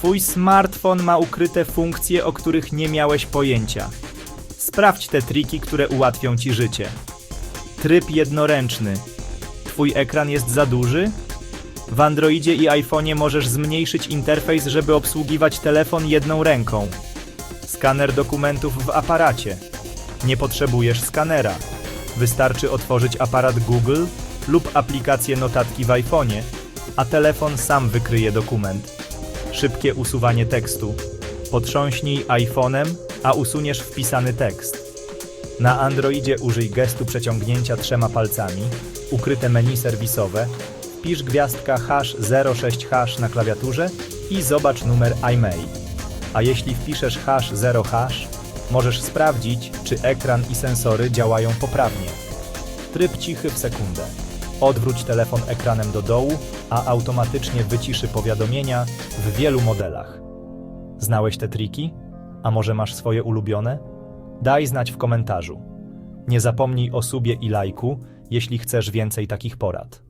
Twój smartfon ma ukryte funkcje, o których nie miałeś pojęcia. Sprawdź te triki, które ułatwią ci życie. Tryb jednoręczny. Twój ekran jest za duży? W Androidzie i iPhone'ie możesz zmniejszyć interfejs, żeby obsługiwać telefon jedną ręką. Skaner dokumentów w aparacie. Nie potrzebujesz skanera. Wystarczy otworzyć aparat Google lub aplikację notatki w iPhone'ie, a telefon sam wykryje dokument. Szybkie usuwanie tekstu. Potrząśnij iPhone'em, a usuniesz wpisany tekst. Na Androidzie użyj gestu przeciągnięcia trzema palcami, ukryte menu serwisowe, wpisz gwiazdka hash 06 hash na klawiaturze i zobacz numer iMail. A jeśli wpiszesz hash 0 hash, możesz sprawdzić, czy ekran i sensory działają poprawnie. Tryb cichy w sekundę. Odwróć telefon ekranem do dołu, a automatycznie wyciszy powiadomienia w wielu modelach. Znałeś te triki? A może masz swoje ulubione? Daj znać w komentarzu. Nie zapomnij o subie i lajku, jeśli chcesz więcej takich porad.